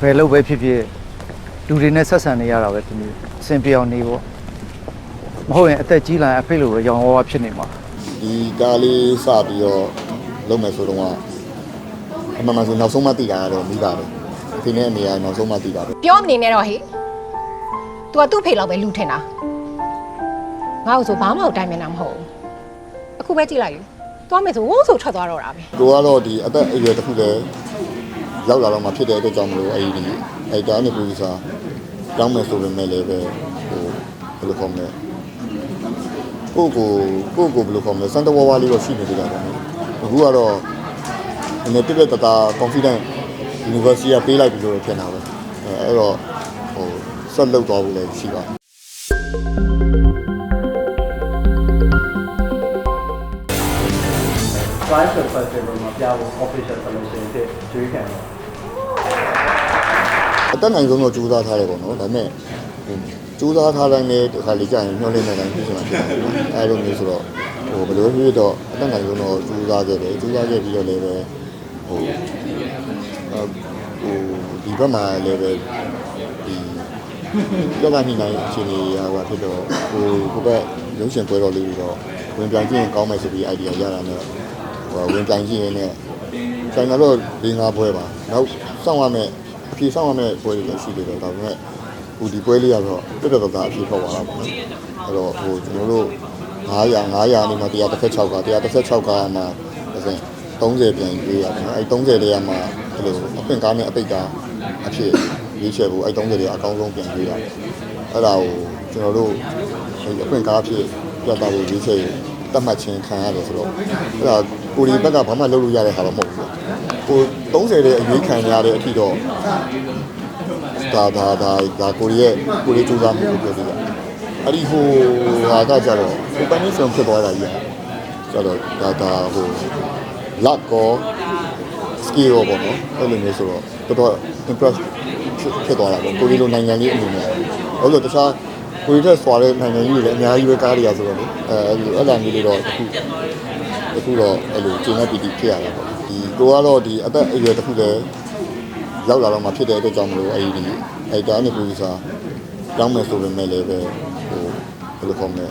ဘယ်လို့ပဲဖြစ်ဖြစ်လူတွေနဲ့ဆက်ဆံနေရတာပဲသမီးအဆင်ပြေအောင်နေပေါ့မဟုတ်ရင်အသက်ကြီးလာရင်အဖေလိုပဲရောင်ဝါးဝါးဖြစ်နေမှာဒီကားလေးစပြီးတော့လုပ်မယ်ဆိုတော့ကအမှန်မှန်ဆိုနောက်ဆုံးမှသိတာကတော့မိပါတယ်ဒီနေ့အနေနဲ့နောက်ဆုံးမှသိတာပဲပြောမနေနဲ့တော့ဟေ့ तू ကသူ့ဖေလောက်ပဲလူထင်တာငါ့ကိုဆိုဘာမှမတိုင်မြင်တာမဟုတ်ဘူးအခုပဲကြည့်လိုက်ယူသွားမယ်ဆိုဝုန်းဆိုထွက်သွားတော့တာပဲကိုကတော့ဒီအသက်အရွယ်တစ်ခုတည်း ရောက်လာတော့မှဖြစ်တဲ့အတွက်ကြောင့်မလို့အဲ့ဒီအဲ့ဒါနဲ့ပူဇာတောင်းမယ်ဆိုပေမဲ့လည်းပဲဟိုဘယ်လိုခေါ်မလဲကိုကိုကိုကိုဘယ်လိုခေါ်မလဲစန်တဝါဝါလေးတော့ရှိနေကြတာပေါ့နော်အခုကတော့ဒီနေ့ပြည့်ပြည့်တတာ confident university ကပေးလိုက်ပြီလို့ထင်တာပဲအဲအဲ့တော့ဟိုဆက်လုပ်သွားဖို့လည်းရှိပါတယ် price festival မှာပြဖို့ official solution ဖြစ်ကျွေးခံတယ် အတက်နိုင်ဆုံးတော့ကြိုးစားထားတယ်ပေါ့နော်ဒါပေမဲ့ဟိုကြိုးစားထားတိုင်းလည်းတစ်ခါလေကြာရင်ညှို့နေနေတိုင်းပြည့်စုံတာဖြစ်တယ်ပေါ့အဲလိုမျိုးဆိုတော့ဟိုဘယ်လိုဖြစ်ဖြစ်တော့အတက်နိုင်ဆုံးတော့ကြိုးစားခဲ့တယ်ကြိုးစားခဲ့ပြီးတော့လည်းပဲဟိုအဟိုဒီဘက်မှာလည်းပဲဒီယောဂနိနိုင်အခြေအနေအဟိုဖြစ်တော့ဟိုကိုယ့်ဘက်ရုပ်ရှင်ပွဲတော်လေးပြီးတော့ဝင်ပြန်ကြည့်ရင်ကောင်းမယ်ဆိုပြီး idea ရတာနဲ့ဟိုဝင်ပြန်ကြည့်ရင်လည်းဆိုင်တော့၄၅ပွဲပါနောက်စောင့်ရမယ်အ ဖြေဆောင်ရမယ့်ပွဲတွေလည်းရှိသေးတယ်ဒါပေမဲ့ဟိုဒီပွဲလေးကတော့ပြတ်ပြတ်သားသားအဖြေထွက်သွားတာပေါ့နော်အဲ့တော့ဟိုကျွန်တော်တို့900 900နေမှာ136က136ကမှအစဉ်30ပြန်ရွေးရပါတော့အဲ့30တွေကမှအဲ့လိုအပင်ကားနဲ့အပိတ်ကားအဖြစ်ရွေးချယ်ဖို့အဲ့30တွေကအကောင်းဆုံးပြန်ရွေးရတယ်အဲ့ဒါကိုကျွန်တော်တို့အဲ့အပင်ကားအဖြစ်ပြတ်သားဖို့ရွေးချယ်ရင်တတ်မှတ်ခြင်းခံရတယ်ဆိုတော့အဲ့ဒါကိုဒီဘက်ကဘာမှလုပ်လို့ရတဲ့ဟာတော့မဟုတ်ဘူးဟို 30တဲ့အရွေးခံရတဲ့အထိတော့ဒါဒါဒါဒါကိုရီးယားကိုရီးကျူးသားမှုကိုပြောပြတာအဲ့ဒီဟိုဟာကကြတော့ဟိုပန်းဆုံးဖြစ်သွားတာကြီးကျတော့ဒါဒါဟိုလက်ကောစကီရောပေါ့နော်အဲ့လိုမျိုးဆိုတော့တော်တော် impress ဖြစ်သွားတာပေါ့ကိုရီးလိုနိုင်ငံလေးအနေနဲ့ဟုတ်လို့တခြားကိုရီးတက်ဆွာတဲ့နိုင်ငံကြီးတွေလည်းအများကြီးပဲကားတွေရဆိုတော့လေအဲအဲ့လိုအဲ့လိုမျိုးလေးတော့တစ်ခုတစ်ခုတော့အဲ့လိုကျင်းတဲ့ပီတီဖြစ်ရတာပေါ့ ဒီကိုကတော့ဒီအသက်အရွယ်တစ်ခုတည်းရောက်လာတော့မှဖြစ်တဲ့အတွက်ကြောင့်မလို့အဲ့ဒီအဲ့ဒါနဲ့ပူဇာတောင်းမယ်ဆိုပေမဲ့လည်းပဲဟိုဘယ်လိုခေါ်မလဲ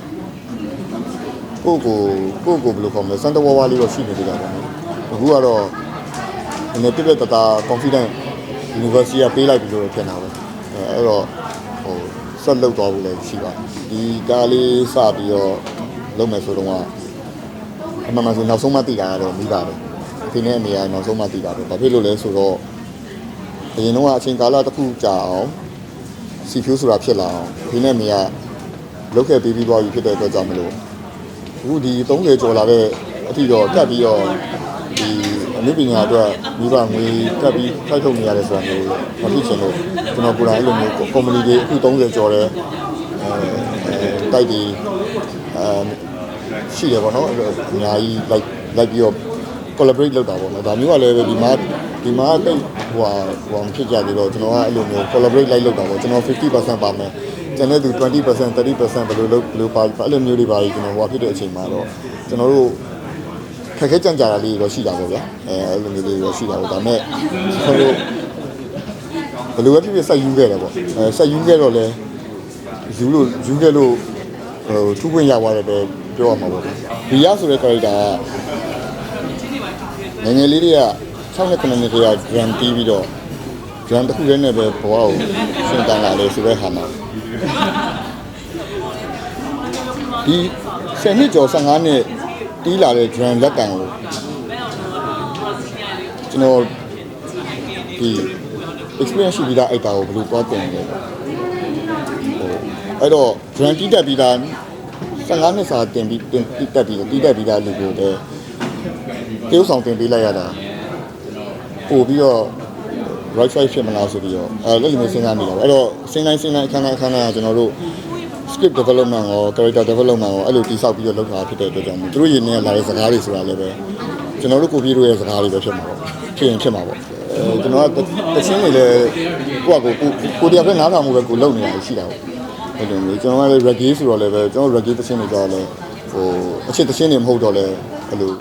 ကိုကိုကိုကိုဘယ်လိုခေါ်မလဲစန်တဝါဝါလေးတော့ရှိနေကြတာပေါ့နော်အခုကတော့ဒီနေ့ပြည့်ပြည့်တတာ confident university ကပေးလိုက်ပြီလို့ထင်တာပဲအဲအဲ့တော့ဟိုဆက်လုပ်သွားဖို့လည်းရှိပါတယ်ဒီကားလေးစပြီးတော့လုပ်မယ်ဆိုတော့အမှန်မှန်ဆိုနောက်ဆုံးမှသိတာကတော့မိပါတယ် ဒီနေ့အနေနဲ့နောက်ဆုံးမှသိတာပဲဘာဖြစ်လို့လဲဆိုတော့အရင်တော့အချိန်ကာလတစ်ခုကြာအောင်စီဖြူဆိုတာဖြစ်လာအောင်ဒီနေ့မေကလုတ်ခဲ့ပြီးပြီးသွားပြီဖြစ်တဲ့အတွက်ကြောင့်မလို့အခုဒီ30ကျော်လာတဲ့အထိတော့ကတ်ပြီးတော့ဒီအနုပညာအတွက်မိဘငွေကတ်ပြီးဖိုက်ထုတ်နေရတယ်ဆိုတာမျိုးမဖြစ်ချင်လို့ကျွန်တော်ကိုယ်တိုင်အဲ့လိုမျိုးကုမ္ပဏီတွေအခု30ကျော်တဲ့အဲတိုက်ဒီအဲရှိရပါတော့အဲ့လိုအများကြီး like like ပြီးတော့ collaborate လုပ်တာပေါ့နော်ဒါမျိုးကလည်းပဲဒီမှာဒီမှာတိတ်ဟိုဟာဟိုမဖြစ်ကြသေးတော့ကျွန်တော်ကအဲ့လိုမျိုး collaborate လိုက်လုပ်တာပေါ့ကျွန်တော်50%ပါမယ်ကျန်တဲ့သူ20% 30%ဘယ်လိုလုပ်ဘယ်လိုပါအဲ့လိုမျိုးတွေပါကြီးကျွန်တော်ဟိုဖြစ်တဲ့အချိန်မှာတော့ကျွန်တော်တို့ခက်ခဲကြံကြတာလေးတော့ရှိတာပေါ့ဗျာအဲအဲ့လိုမျိုးလေးတော့ရှိတာပေါ့ဒါပေမဲ့ကျွန်တော်တို့ဘယ်လိုပဲဖြစ်ဖြစ်စိုက်ယူခဲ့တယ်ပေါ့အဲစိုက်ယူခဲ့တော့လဲယူလို့ယူခဲ့လို့ဟိုထူးခွင့်ရသွားတယ်ပဲပြောရမှာပေါ့ဗျာဒီရဆိုတဲ့ character က ငယ်ငယ်လေးတွေက6နှစ်9နှစ်တည်းက grand တီးပြီးတော့ grand တစ်ခုတည်းနဲ့ပဲဘဝကိုရှင်တန်လာလေဆိုတဲ့ဟာမှာဒီ10နှစ်ကျော်15နှစ်တီးလာတဲ့ grand လက်တံကိုကျွန်တော်ဒီ experience ရှိပြီးသားအဲ့တာကိုဘယ်လိုသွားတင်လဲဟိုအဲ့တော့ grand တီးတက်ပြီးသား15နှစ်စာတင်ပြီးတင်တီးတက်ပြီးတီးတက်ပြီးသားလူကိုလည်း တရုပ်ဆောင်တင်ပေးလိုက်ရတာပို့ပြီးတော့ right side ဖြစ်မလားဆိုပြီးတော့အဲလက်လိုမျိုးစဉ်းစားမိတာပေါ့အဲ့တော့စဉ်းတိုင်းစဉ်းတိုင်းအခန်းတိုင်းအခန်းတိုင်းကကျွန်တော်တို့ script development ရော character development ရောအဲ့လိုတိစောက်ပြီးတော့လုပ်တာဖြစ်တဲ့အတွက်ကြောင့်သူတို့ရင်းနေလာတဲ့စကားတွေဆိုတာလည်းပဲကျွန်တော်တို့ကိုပြေးတို့ရဲ့စကားတွေပဲဖြစ်မှာပေါ့ဖြစ်ရင်ဖြစ်မှာပေါ့အဲကျွန်တော်ကတချင်းတွေလည်းကိုယ့်အကိုကိုတရားပဲနားထောင်မှုပဲကိုလုပ်နေတာရှိတာပေါ့အဲ့လိုမျိုးကျွန်တော်ကလည်း reggae ဆိုတော့လည်းပဲကျွန်တော် reggae တချင်းတွေကြောက်လဲဟိုအချစ်တချင်းတွေမဟုတ်တော့လဲအဲ့လို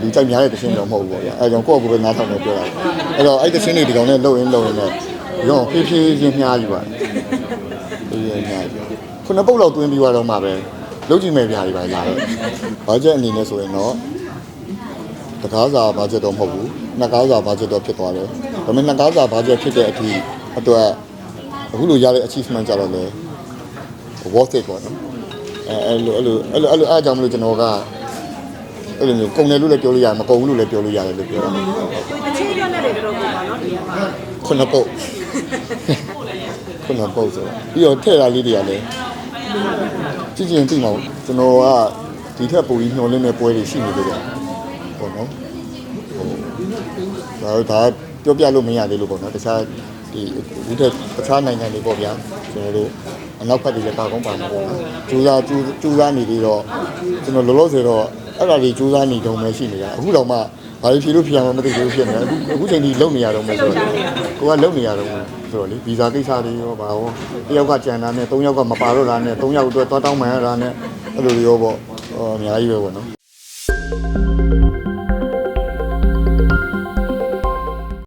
လူကြိုက်များတဲ့တခြင်းတော့မဟုတ်ဘူးပေါ့ဗျာအဲကြောင့်ကိုယ့်ကိုယ်ပဲနားထောင်နေပြောတာအဲ့တော့အဲ့တခြင်းတွေဒီကောင်နဲ့လှုပ်ရင်းလှုပ်ရင်းနဲ့ရောဖြည်းဖြည်းချင်းမြားယူပါတယ်ဖြည်းဖြည်းမြားယူခုနှစ်ပုတ်လောက်တွင်းပြီးတော့မှပဲလုံးကြည့်မဲ့ပြားတွေပါလာတော့ဘာချက်အနေနဲ့ဆိုရင်တော့တကားစာဘာချက်တော့မဟုတ်ဘူးနှစ်ကားစာဘာချက်တော့ဖြစ်သွားတယ်ဒါပေမဲ့နှစ်ကားစာဘာချက်ဖြစ်တဲ့အထိအတွက်အခုလိုရတဲ့ achievement ကြတော့လေ worth it ပေါ့နော်အဲအဲ့လိုအဲ့လိုအဲ့လိုအဲ့လိုအားကြောင့်မလို့ကျွန်တော်က အဲ့လိုမျိုးကုန်တယ်လို့လည်းပြောလို့ရတယ်မကုန်ဘူးလို့လည်းပြောလို့ရတယ်လို့ပြောတာကိုတချင်းပြောနေတယ်တော့ပေါ့နော်ဒီမှာခုနပုတ်ခုနပုတ်ဆိုတော့ပြီးတော့ထည့်တာလေးတွေကလည်းကြည့်ကြည့်သိမှာပေါ့ကျွန်တော်ကဒီထက်ပိုပြီးညှော်လင်းတဲ့ပွဲတွေရှိနေကြတယ်ပေါ့နော်ဟိုဒါဒါပြောပြလို့မရသေးလို့ပေါ့နော်တခြားဒီဒီထက်တခြားနိုင်ငံတွေပေါ့ဗျာကျွန်တော်တို့အနောက်ဘက်တွေလည်းပါကောင်းပါမှာပေါ့နော်ကျူးစားကျူးကျူးစားနေပြီးတော့ကျွန်တော်လောလောဆယ်တော့ အဲ့ဒါတွေကျူးစားနေတုံပဲရှိနေတာအခုတော့မှဘာလို့ဖြေလို့ဖြေရမှာမသိဘူးဖြစ်နေတာအခုအခုချိန်ကြီးလုံနေရတော့မယ်ဆိုတော့ကိုကလုံနေရတော့ဆိုတော့လေဗီဇာကိစ္စတွေရောဘာရောတယောက်ကကြံတာနဲ့၃ယောက်ကမပါတော့တာနဲ့၃ယောက်အတွက်သွားတောင်းမှန်ရတာနဲ့အဲ့လိုတွေရောပေါ့ဟောအများကြီးပဲပေါ့နော်